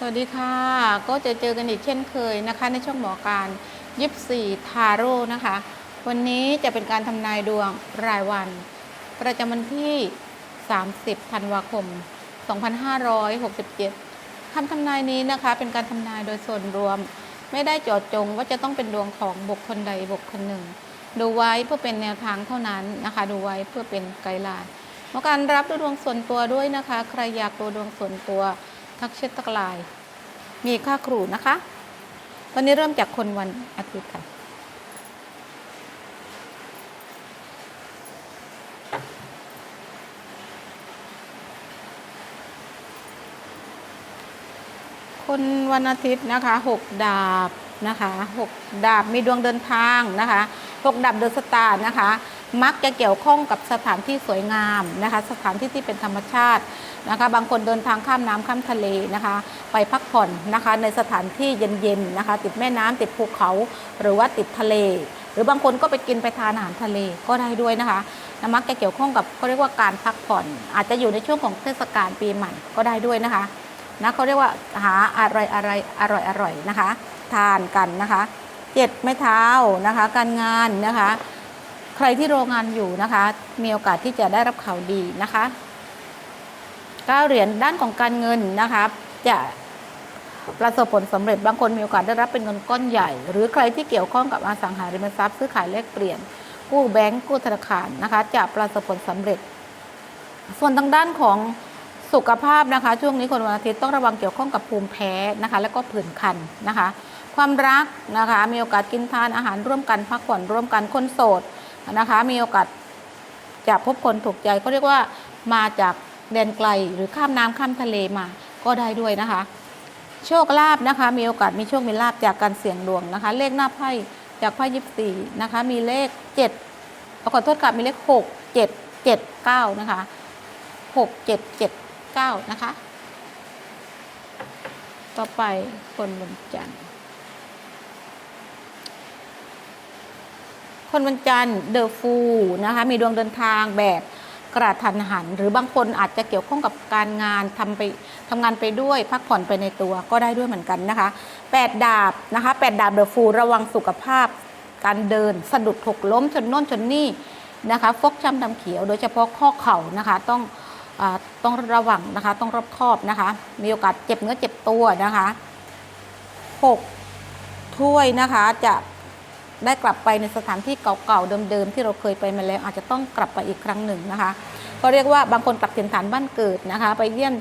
สวัสดีค่ะ ก็จะเจอกันอีกเช่นเคยนะคะ ในช่องหมอการยิบสี่ทาโร่นะคะ วันนี้จะเป็นการทำนายดวงรายวัน ประจำวันที่ 30 ธันวาคม 2567 คำทำนายนี้นะคะ เป็นการทำนายโดยส่วนรวม ไม่ได้จาะจงว่าจะต้องเป็นดวงของบุคคลใดบุคคลหนึ่ง ดูไว้เพื่อเป็นแนวทางเท่านั้นนะคะ ดูไว้เพื่อเป็นไกด์ไลน์หมอการรับดูดวงส่วนตัวด้วยนะคะ ใครอยากดูดวงส่วนตัว ทักเช็ดตะกลาย มีค่าครูนะคะ ตอนนี้เริ่มจากคนวันอาทิตย์ค่ะ คนวันอาทิตย์นะคะหกดาบนะคะหกดาบมีดวงเดินทางนะคะหกดาบเดินสตาร์นะคะ มักจะเกี่ยวข้องกับสถานที่สวยงามนะคะ สถานที่ที่เป็นธรรมชาตินะคะ บางคนเดินทางข้ามน้ำข้ามทะเลนะคะ ไปพักผ่อนนะคะ ในสถานที่เย็นๆนะคะ ติดแม่น้ำติดภูเขาหรือว่าติดทะเล หรือบางคนก็ไปกินไปทานอาหารทะเลก็ได้ด้วยนะคะนะมักจะเกี่ยวข้องกับเขาเรียกว่าการพักผ่อน อาจจะอยู่ในช่วงของเทศกาลปีใหม่ก็ได้ด้วยนะคะนะเขาเรียกว่าหาอะไรอะไรอร่อยอร่อยนะคะ ทานกันนะคะเจ็ดไม้เท้านะคะ การงานนะคะ ใครที่โรงงานอยู่นะคะ มีโอกาสที่จะได้รับข่าวดีนะคะก้าเหรียญด้านของการเงินนะคะจะประสบผลสำเร็จบางคนมีโอกาสได้รับเป็นเงินก้อนใหญ่ หรือใครที่เกี่ยวข้องกับอสังหาริมทรัพย์ซื้อขายแลกเปลี่ยน กู้แบงก์กู้ธนาคารนะคะ จะประสบผลสำเร็จ ส่วนทางด้านของสุขภาพนะคะ ช่วงนี้คนวันอาทิตย์ต้องระวังเกี่ยวข้องกับภูมิแพ้นะคะ แล้วก็ผื่นคันนะคะ ความรักนะคะ มีโอกาสกินทานอาหารร่วมกันพักผ่อนร่วมกันคนโสด นะคะ มีโอกาสจะพบคนถูกใจเขาเรียกว่ามาจากแดนไกลหรือข้ามน้ำข้ามทะเลมาก็ได้ด้วยนะคะ โชคลาภนะคะ มีโอกาสมีโชคมีลาภจากการเสี่ยงดวงนะคะ เลขหน้าไพ่จากไพ่ยิบสี่นะคะ มีเลขเจ็ดขอโทษค่ะมีเลขหกเจ็ดเจ็ดเก้านะคะหกเจ็ดเจ็ดเก้านะคะ ต่อไปคนวันจันทร์ คนวันจันทร์เดอะฟูนะคะมีดวงเดินทางแบบกระทันหัน หรือบางคนอาจจะเกี่ยวข้องกับการงานทำไปทำงานไปด้วย พักผ่อนไปในตัวก็ได้ด้วยเหมือนกันนะคะแปดดาบนะคะแปดดาบเดอะฟูระวังสุขภาพ การเดินสะดุดถกล้มชนโน่นชนนี่นะคะฟกช้ำดำเขียว โดยเฉพาะข้อเข่านะคะต้องอต้องระวังนะคะต้องรอบคอบนะคะ มีโอกาสเจ็บเนื้อเจ็บตัวนะคะหกถ้วยนะคะจะ ได้กลับไปในสถานที่เก่าๆเดิมๆที่เราเคยไปมาแล้วอาจจะต้องกลับไปอีกครั้งหนึ่งนะคะ ก็เรียกว่าบางคนกลับถิ่นฐานบ้านเกิดนะคะ ไปเยี่ยม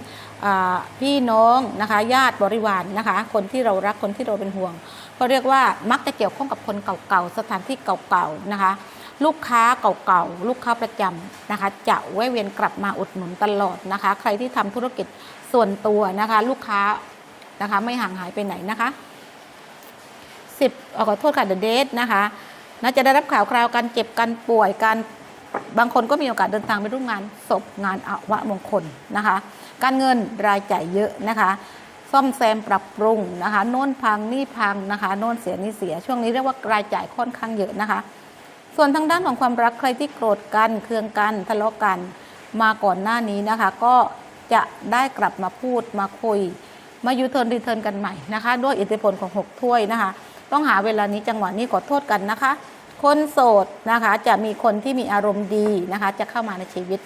พี่น้องนะคะญาติบริวารนนะคะ คนที่เรารักคนที่เราเป็นห่วง ก็เรียกว่ามักจะเกี่ยวข้องกับคนเก่าๆสถานที่เก่าๆนะคะ ลูกค้าเก่าๆลูกค้าประจำนะคะ จะแวะเวียนกลับมาอุดหนุนตลอดนะคะ ใครที่ทำธุรกิจส่วนตัวนะคะ ลูกค้านะคะไม่ห่างหายไปไหนนะคะ สิบขอโทษค่ะเดอะเดทนะคะน่าจะได้รับข่าวคราวการเจ็บการป่วยการบางคนก็มีโอกาสเดินทางไปร่วมงานศพงานอวมงคลนะคะ การเงินรายจ่ายเยอะนะคะ ซ่อมแซมปรับปรุงนะคะโน่นพังนี่พังนะคะโน่นเสียนี่เสียช่วงนี้เรียกว่ารายจ่ายค่อนข้างเยอะนะคะ ส่วนทางด้านของความรักใครที่โกรธกันเคืองกันทะเลาะกันมาก่อนหน้านี้นะคะ ก็จะได้กลับมาพูดมาคุย มายูเทิร์นรีเทิร์นกันใหม่นะคะ ด้วยอิทธิพลของ 6 ถ้วยนะคะ ต้องหาเวลานี้จังหวะนี้ขอโทษกันนะคะ คนโสดนะคะจะมีคนที่มีอารมณ์ดีนะคะ จะเข้ามาในชีวิต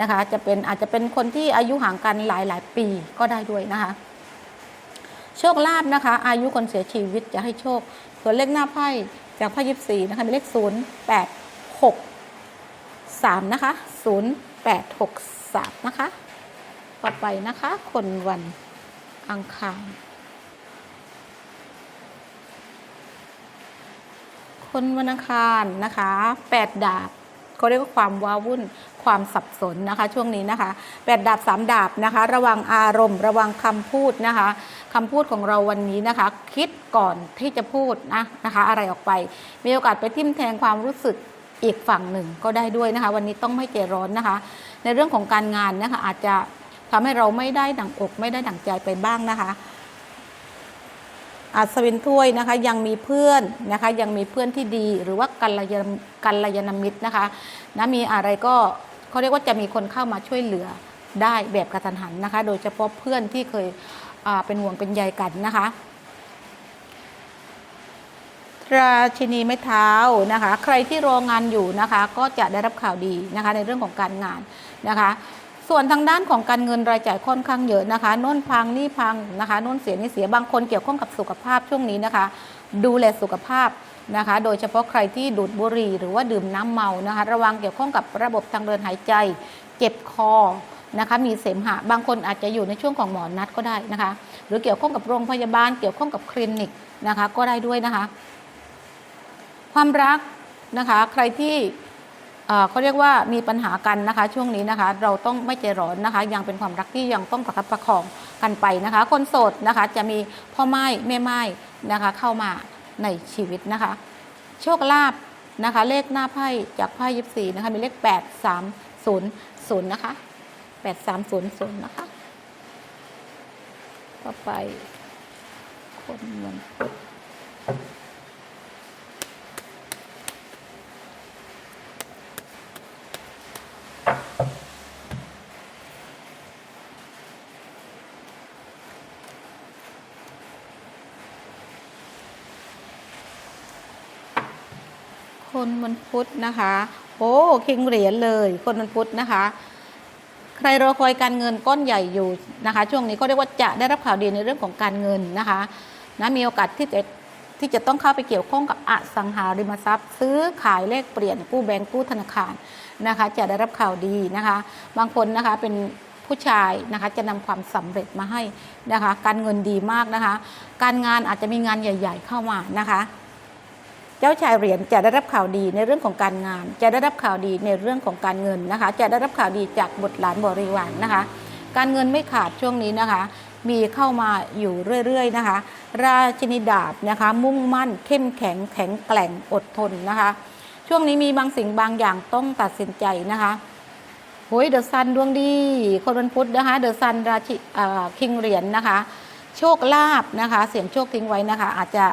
นะคะ จะเป็นอาจจะเป็นคนที่อายุห่างกันหลายหลายปีก็ได้ด้วยนะคะโชคลาภนะคะ อายุคนเสียชีวิตจะให้โชค ส่วนเลขหน้าไพ่จากไพ่ยิบสี่นะคะเป็นเลขศูนย์แปดหกสามนะคะศูนย์แปดหกสามนะคะ ต่อไปนะคะ คนวันอังคาร คนวันอังคารนะคะแปดดาบเขาเรียกว่าความว้าวุ่นความสับสนนะคะ ช่วงนี้นะคะแปดดาบสามดาบนะคะ ระวังอารมณ์ ระวังคำพูดนะคะคำพูดของเราวันนี้นะคะ คิดก่อนที่จะพูดนะนะคะ อะไรออกไป มีโอกาสไปทิ่มแทงความรู้สึกอีกฝั่งหนึ่งก็ได้ด้วยนะคะ วันนี้ต้องไม่ใจร้อนนะคะ ในเรื่องของการงานนะคะ อาจจะทำให้เราไม่ได้ดังอกไม่ได้ดังใจไปบ้างนะคะ อัศวินถ้วยนะคะยังมีเพื่อนนะคะยังมีเพื่อนที่ดีหรือว่ากัลยาณกัลยาณมิตรนะคะนะมีอะไรก็เขาเรียกว่าจะมีคนเข้ามาช่วยเหลือได้แบบกระทันหันนะคะ โดยเฉพาะเพื่อนที่เคยเป็นห่วงเป็นใยกันนะคะราชินีไม้เท้านะคะ ใครที่รองานอยู่นะคะ ก็จะได้รับข่าวดีนะคะในเรื่องของการงานนะคะ ส่วนทางด้านของการเงินรายจ่ายค่อนข้างเยอะนะคะน่นพังนี่พังนะคะน่นเสียนี่เสียบางคนเกี่ยวข้องกับสุขภาพช่วงนี้นะคะ ดูแลสุขภาพนะคะ โดยเฉพาะใครที่ดูดบุหรี่หรือว่าดื่มน้ำเมานะคะ ระวังเกี่ยวข้องกับระบบทางเดินหายใจ เจ็บคอนะคะมีเสมหะบางคนอาจจะอยู่ในช่วงของหมอนัดก็ได้นะคะ หรือเกี่ยวข้องกับโรงพยาบาล เกี่ยวข้องกับคลินิกนะคะ ก็ได้ด้วยนะคะ ความรักนะคะ ใครที่ เขาเรียกว่ามีปัญหากันนะคะ ช่วงนี้นะคะ เราต้องไม่ใจร้อนนะคะ ยังเป็นความรักที่ยังต้องประคับประคองกันไปนะคะ คนโสดนะคะจะมีพ่อไม้แม่ไม้นะคะ เข้ามาในชีวิตนะคะ โชคลาภนะคะ เลขหน้าไพ่จากไพ่ยิบสี่นะคะ มีเลขแปดสามศูนย์ศูนย์นะคะแปดสามศูนย์ศูนย์นะคะต่อไปคนวัน คนวันพุธนะคะ โอ้คิงเหรียญเลย คนวันพุธนะคะ ใครรอคอยการเงินก้อนใหญ่อยู่นะคะ ช่วงนี้ก็เรียกว่าจะได้รับข่าวดีในเรื่องของการเงินนะคะนะมีโอกาสที่จะที่จะต้องเข้าไปเกี่ยวข้องกับอสังหาริมทรัพย์ ซื้อขายเลขเปลี่ยนกู้แบงก์กู้ธนาคารนะคะ จะได้รับข่าวดีนะคะ บางคนนะคะเป็นผู้ชายนะคะจะนำความสำเร็จมาให้นะคะ การเงินดีมากนะคะ การงานอาจจะมีงานใหญ่ ๆ เข้ามานะคะ เจ้าชายเหรียญจะได้รับข่าวดีในเรื่องของการงาน จะได้รับข่าวดีในเรื่องของการเงินนะคะ จะได้รับข่าวดีจากบุตรหลานบริวารนะคะ การเงินไม่ขาดช่วงนี้นะคะ มีเข้ามาอยู่เรื่อยๆนะคะ ราชินีดาบนะคะ มุ่งมั่นเข้มแข็งแข็งแกร่งอดทนนะคะ ช่วงนี้มีบางสิ่งบางอย่างต้องตัดสินใจนะคะโอ้ยเดอะซันดวงดี คนวันพุธนะคะ เดอะซันราชิคิงเหรียญนะคะ โชคลาภนะคะ เสียงโชคทิ้งไว้นะคะ อาจจะ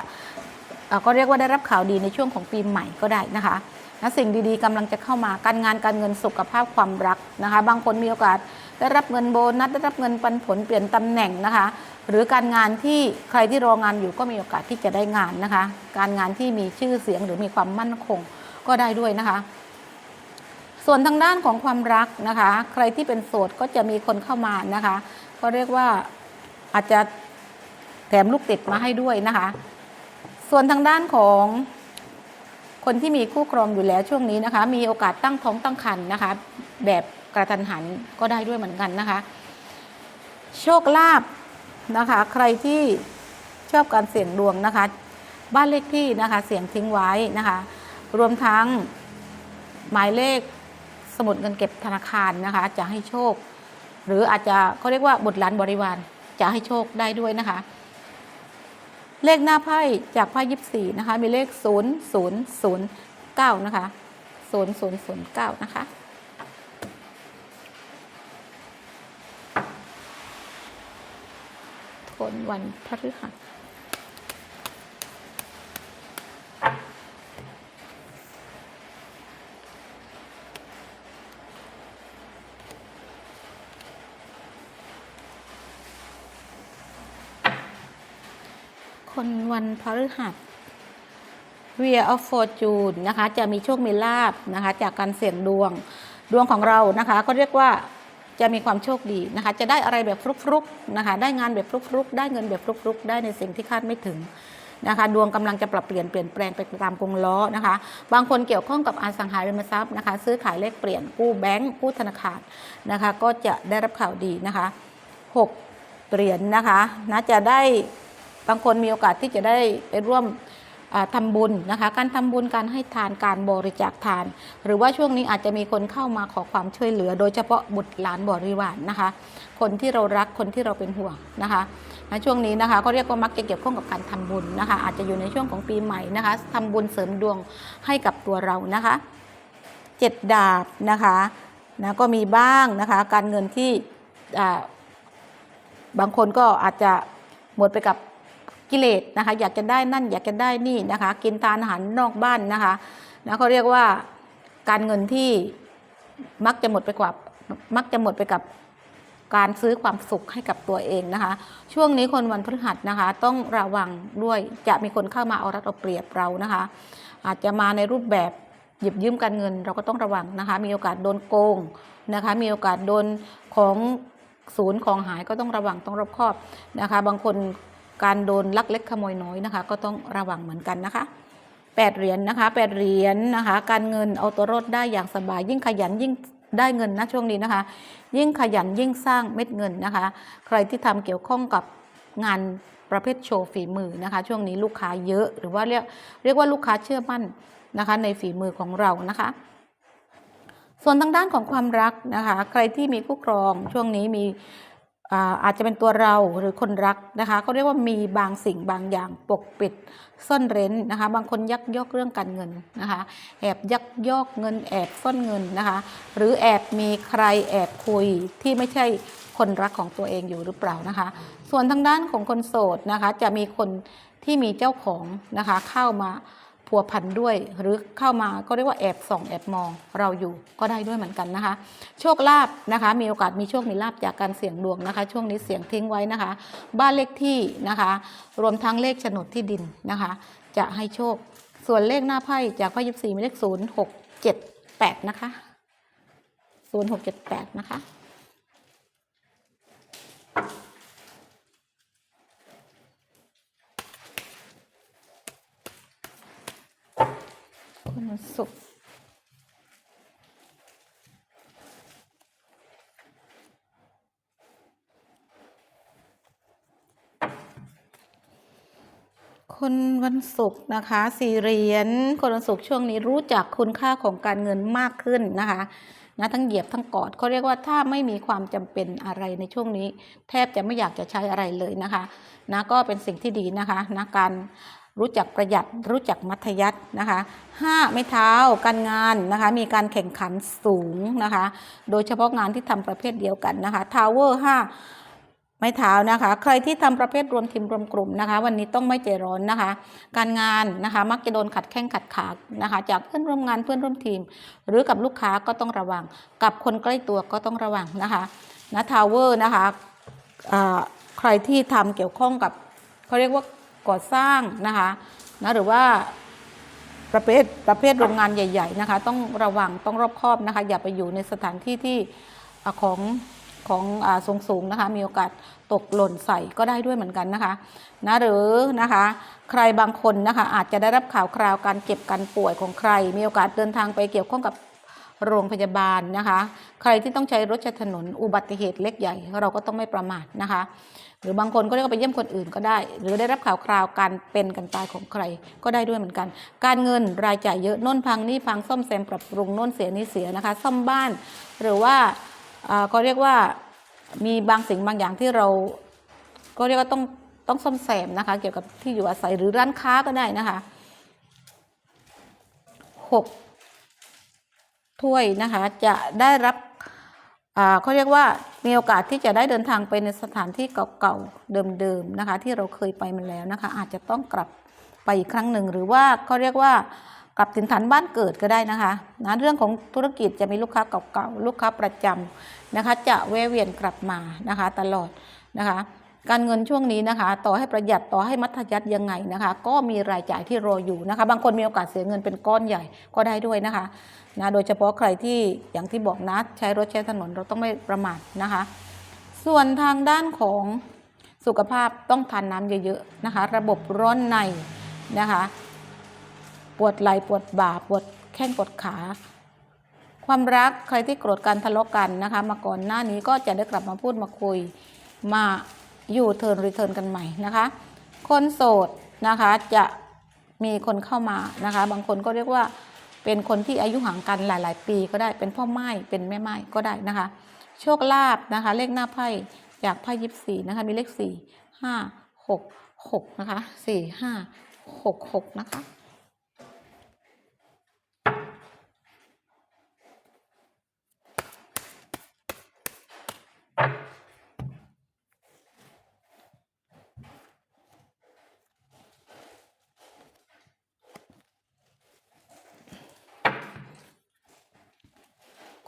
ก็เรียกว่าได้รับข่าวดีในช่วงของปีใหม่ก็ได้นะคะนะสิ่งดีๆกำลังจะเข้ามาการงานการเงินสุขภาพความรักนะคะ บางคนมีโอกาสได้รับเงินโบนัสได้รับเงินปันผลเปลี่ยนตำแหน่งนะคะ หรือการงานที่ใครที่รองานอยู่ก็มีโอกาสที่จะได้งานนะคะ การงานที่มีชื่อเสียงหรือมีความมั่นคงก็ได้ด้วยนะคะ ส่วนทางด้านของความรักนะคะ ใครที่เป็นโสดก็จะมีคนเข้ามานะคะ ก็เรียกว่าอาจจะแถมลูกติดมาให้ด้วยนะคะ ส่วนทางด้านของคนที่มีคู่ครองอยู่แล้วช่วงนี้นะคะ มีโอกาสตั้งท้องตั้งครรภ์นะคะ แบบกระทันหันก็ได้ด้วยเหมือนกันนะคะ โชคลาภนะคะ ใครที่ชอบการเสี่ยงดวงนะคะ บ้านเลขที่นะคะ เสี่ยงทิ้งไว้นะคะ รวมทั้งหมายเลขสมุดเงินเก็บธนาคารนะคะ จะให้โชค หรืออาจจะเขาเรียกว่าบุตรหลานบริวารจะให้โชคได้ด้วยนะคะ เลขหน้าไพ่จากไพ่ยิบสี่นะคะ มีเลขศูนย์ศูนย์ศูนย์เก้านะคะศูนย์ศูนย์ศูนย์เก้านะคะคนวันพฤหัส คนวันพฤหัส Wheel of Fortune นะคะ จะมีโชคมีลาบนะคะ จากการเสี่ยงดวงดวงของเรานะคะก็เรียกว่าจะมีความโชคดีนะคะ จะได้อะไรแบบฟลุกๆนะคะ ได้งานแบบฟลุกๆ ได้เงินแบบฟลุกๆ ได้ในสิ่งที่คาดไม่ถึงนะคะ ดวงกำลังจะปรับเปลี่ยนเปลี่ยนแปลงไปตามกงล้อนะคะ บางคนเกี่ยวข้องกับอสังหาริมทรัพย์นะคะ ซื้อขายเลขเปลี่ยนกู้แบงก์กู้ธนาคารนะคะ ก็จะได้รับข่าวดีนะคะหกเหรียญนะคะนะจะได้ บางคนมีโอกาสที่จะได้ไปร่วมอ่าทำบุญนะคะ การทำบุญการให้ทานการบริจาคทาน หรือว่าช่วงนี้อาจจะมีคนเข้ามาขอความช่วยเหลือ โดยเฉพาะบุตรหลานบริวารนะคะ คนที่เรารักคนที่เราเป็นห่วงนะคะนะช่วงนี้นะคะก็เรียกว่ามักจะเกี่ยวข้องกับการทำบุญนะคะ อาจจะอยู่ในช่วงของปีใหม่นะคะทำบุญเสริมดวงให้กับตัวเรานะคะเจ็ดดาบนะคะนะก็มีบ้างนะคะ การเงินที่บางคนก็อาจจะหมดไปกับ กิเลสนะคะ อยากจะได้นั่นอยากจะได้นี่นะคะ กินทานอาหารนอกบ้านนะคะนะเขาเรียกว่าการเงินที่มักจะหมดไปกับมักจะหมดไปกับการซื้อความสุขให้กับตัวเองนะคะ ช่วงนี้คนวันพฤหัสนะคะ ต้องระวังด้วยจะมีคนเข้ามาเอารัดเอาเปรียบเรานะคะ อาจจะมาในรูปแบบหยิบยืมการเงิน เราก็ต้องระวังนะคะ มีโอกาสโดนโกงนะคะ มีโอกาสโดนของศูนย์ของหายก็ต้องระวังต้องรอบคอบนะคะ บางคน การโดนลักเล็กขโมยน้อยนะคะ ก็ต้องระวังเหมือนกันนะคะแปดเหรียญนะคะแปดเหรียญนะคะ การเงินเอาตัวรอดได้อย่างสบาย ยิ่งขยันยิ่งได้เงินนะช่วงนี้นะคะ ยิ่งขยันยิ่งสร้างเม็ดเงินนะคะ ใครที่ทำเกี่ยวข้องกับงานประเภทโชว์ฝีมือนะคะ ช่วงนี้ลูกค้าเยอะหรือว่าเรียกเรียกว่าลูกค้าเชื่อมั่นนะคะ ในฝีมือของเรานะคะ ส่วนทางด้านของความรักนะคะ ใครที่มีคู่ครองช่วงนี้มี อาจจะเป็นตัวเราหรือคนรักนะคะเขาเรียกว่ามีบางสิ่งบางอย่างปกปิดซ่อนเร้นนะคะ บางคนยักยอกเรื่องการเงินนะคะ แอบยักยอกเงินแอบซ่อนเงินนะคะ หรือแอบมีใครแอบคุยที่ไม่ใช่คนรักของตัวเองอยู่หรือเปล่านะคะ ส่วนทางด้านของคนโสดนะคะ จะมีคนที่มีเจ้าของนะคะเข้ามา พัวพันด้วย หรือเข้ามาก็เรียกว่าแอบส่องแอบมองเราอยู่ก็ได้ด้วยเหมือนกันนะคะ โชคลาภนะคะ มีโอกาสมีโชคมีลาภจากการเสี่ยงดวงนะคะ ช่วงนี้เสี่ยงทิ้งไว้นะคะ บ้านเลขที่นะคะ รวมทั้งเลขโฉนดที่ดินนะคะ จะให้โชค ส่วนเลขหน้าไพ่จากไพ่ยิบสี่มีเลขศูนย์หกเจ็ดแปดนะคะศูนย์หกเจ็ดแปดนะคะ คนวันศุกร์คนวันศุกร์นะคะสี่เหรียญคนวันศุกร์ช่วงนี้รู้จักคุณค่าของการเงินมากขึ้นนะคะนะทั้งเหยียบทั้งกอดเขาเรียกว่าถ้าไม่มีความจำเป็นอะไรในช่วงนี้ แทบจะไม่อยากจะใช้อะไรเลยนะคะนะก็เป็นสิ่งที่ดีนะคะนะการ รู้จักประหยัดรู้จักมัธยัตินะคะห้าไม่เท้าการงานนะคะมีการแข่งขันสูงนะคะโดยเฉพาะงานที่ทำประเภทเดียวกันนะคะทาวเวอร์ห้าไม่เท้านะคะ ใครที่ทำประเภทรวมทีมรวมกลุ่มนะคะ วันนี้ต้องไม่ใจร้อนนะคะ การงานนะคะมักจะโดนขัดแข้งขัดขานะคะ จากเพื่อนร่วมงานเพื่อนร่วมทีม หรือกับลูกค้าก็ต้องระวัง กับคนใกล้ตัวก็ต้องระวังนะคะนะทาวเวอร์นะคะใครที่ทำเกี่ยวข้องกับเขาเรียกว่า ก่อสร้างนะคะนะหรือว่าประเภทประเภทโรงงานใหญ่ ๆนะคะ ต้องระวังต้องรอบคอบนะคะ อย่าไปอยู่ในสถานที่ที่ของของอสูงสูงๆนะคะมีโอกาสตกหล่นใส่ก็ได้ด้วยเหมือนกันนะคะนะหรือนะคะใครบางคนนะคะอาจจะได้รับข่าวคราวการเจ็บการป่วยของใคร มีโอกาสเดินทางไปเกี่ยวข้องกับ โรงพยาบาลนะคะ ใครที่ต้องใช้รถใช้ถนนอุบัติเหตุเล็กใหญ่ เราก็ต้องไม่ประมาทนะคะ หรือบางคนก็เรียกไปเยี่ยมคนอื่นก็ได้ หรือได้รับข่าวคราวการเป็นกันตายของใครก็ได้ด้วยเหมือนกัน การเงินรายจ่ายเยอะน่นพังนี่พังซ่อมแซมปรับปรุงน่นเสียนี่เสียนะคะ ซ่อมบ้าน หรือว่าอ่าก็เรียกว่ามีบางสิ่งบางอย่างที่เราก็เรียกว่าต้องต้องซ่อมแซมนะคะ เกี่ยวกับที่อยู่อาศัยหรือร้านค้าก็ได้นะคะหก ถ้วยนะคะ จะได้รับเขาเรียกว่ามีโอกาสที่จะได้เดินทางไปในสถานที่เก่าๆเดิมๆนะคะ ที่เราเคยไปมาแล้วนะคะ อาจจะต้องกลับไปอีกครั้งหนึ่ง หรือว่าเขาเรียกว่ากลับถิ่นฐานบ้านเกิดก็ได้นะคะนะเรื่องของธุรกิจจะมีลูกค้าเก่าๆลูกค้าประจำนะคะ จะแวะเวียนกลับมานะคะตลอดนะคะ การเงินช่วงนี้นะคะ ต่อให้ประหยัดต่อให้มัธยัติยังไงนะคะ ก็มีรายจ่ายที่รออยู่นะคะ บางคนมีโอกาสเสียเงินเป็นก้อนใหญ่ก็ได้ด้วยนะคะนะโดยเฉพาะใครที่อย่างที่บอกนะใช้รถใช้ถนนเราต้องไม่ประมาทนะคะ ส่วนทางด้านของสุขภาพต้องทานน้ำเยอะๆนะคะ ระบบร้อนในนะคะ ปวดไหล่ปวดบ่าปวดแข้งปวดขา ความรักใครที่โกรธกันทะเลาะกันนะคะ มาก่อนหน้านี้ก็จะได้กลับมาพูดมาคุยมา ยู่เทิร์นรีเทิร์นกันใหม่นะคะ คนโสดนะคะจะมีคนเข้ามานะคะ บางคนก็เรียกว่าเป็นคนที่อายุห่างกันหลาย ๆ ปีก็ได้เป็นพ่อไม้เป็นแม่ไม้ก็ได้นะคะ โชคลาภนะคะ เลขหน้าไพ่จากไพ่ยิบสี่นะคะมีเลขสี่ห้าหกหกนะคะสี่ห้าหกหกนะคะ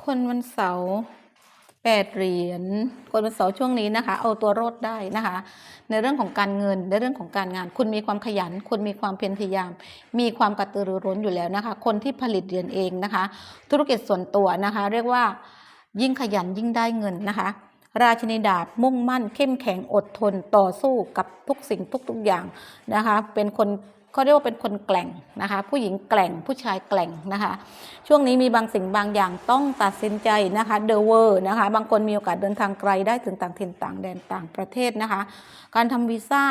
คนวันเสาร์แปดเหรียญคนวันเสาร์ช่วงนี้นะคะ เอาตัวรอดได้นะคะ ในเรื่องของการเงินในเรื่องของการงาน คุณมีความขยัน คุณมีความเพียรพยายาม มีความกระตือรือร้นอยู่แล้วนะคะ คนที่ผลิตเหรียญเองนะคะ ธุรกิจส่วนตัวนะคะ เรียกว่ายิ่งขยันยิ่งได้เงินนะคะ ราชินีดาบมุ่งมั่น เข้มแข็งอดทนต่อสู้กับทุกสิ่งทุกๆอย่างนะคะ เป็นคน เขาเรียกว่าเป็นคนแกล่งนะคะ ผู้หญิงแกล่งผู้ชายแกล่งนะคะ ช่วงนี้มีบางสิ่งบางอย่างต้องตัดสินใจนะคะเดอะเวอร์นะคะ บางคนมีโอกาสเดินทางไกลได้ถึงต่างถิ่นต่างแดนต่างประเทศนะคะ การทำวีซ่า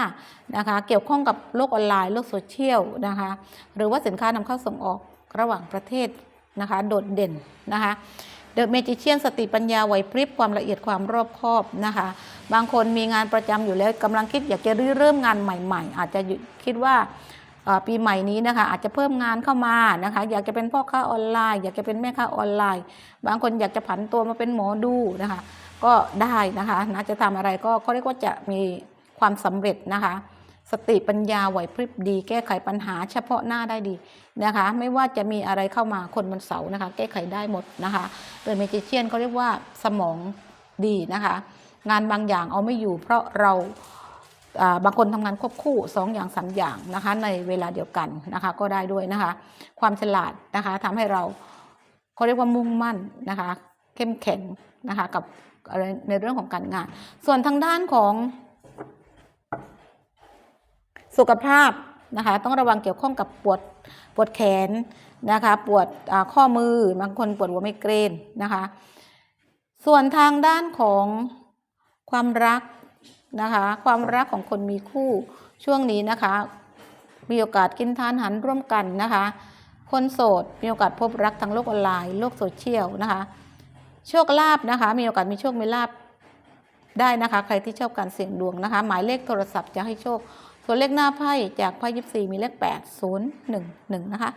นะคะ เกี่ยวข้องกับโลกออนไลน์โลกโซเชียลนะคะ หรือว่าสินค้านำเข้าส่งออกระหว่างประเทศนะคะ โดดเด่นนะคะเดอะเมจิเชียนสติปัญญาไหวพริบความละเอียดความรอบคอบนะคะ บางคนมีงานประจำอยู่แล้วกำลังคิดอยากจะริเริ่มงานใหม่ ๆ อาจจะคิดว่า ปีใหม่นี้นะคะอาจจะเพิ่มงานเข้ามานะคะ อยากจะเป็นพ่อค้าออนไลน์ อยากจะเป็นแม่ค้าออนไลน์ บางคนอยากจะผันตัวมาเป็นหมอดูนะคะ ก็ได้นะคะนะจะทำอะไรก็เขาเรียกว่าจะมีความสำเร็จนะคะ สติปัญญาไหวพริบดี แก้ไขปัญหาเฉพาะหน้าได้ดีนะคะ ไม่ว่าจะมีอะไรเข้ามาคนวันเสาร์นะคะ แก้ไขได้หมดนะคะโดยเมจิเชียนเขาเรียกว่าสมองดีนะคะ งานบางอย่างเอาไม่อยู่เพราะเรา บางคนทำงานควบคู่สองอย่างสามอย่างนะคะในเวลาเดียวกันนะคะก็ได้ด้วยนะคะ ความฉลาดนะคะทำให้เราเขาเรียกว่ามุ่งมั่นนะคะ เข้มแข็งนะคะกับอะไรในเรื่องของการงาน ส่วนทางด้านของสุขภาพนะคะต้องระวังเกี่ยวข้องกับปวดปวดแขนนะคะปวดข้อมือบางคนปวดหัวไมเกรนนะคะ ส่วนทางด้านของความรัก นะคะ ความรักของคนมีคู่ช่วงนี้นะคะ มีโอกาสกินทานหันร่วมกันนะคะ คนโสดมีโอกาสพบรักทางโลกออนไลน์โลกโซเชียลนะคะ โชคลาภนะคะ มีโอกาสมีโชคมีลาภได้นะคะ ใครที่ชอบการเสี่ยงดวงนะคะ หมายเลขโทรศัพท์จะให้โชคส่วนเลขหน้าไพ่จากไพ่ยิบสี่มีเลข 8011 นะคะ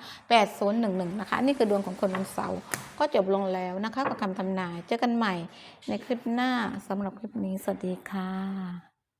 8011 นะคะ นี่คือดวงของคนวันเสาร์ก็จบลงแล้วนะคะกับคำทำนายเจอกันใหม่ในคลิปหน้าสำหรับคลิปนี้ สวัสดีค่ะ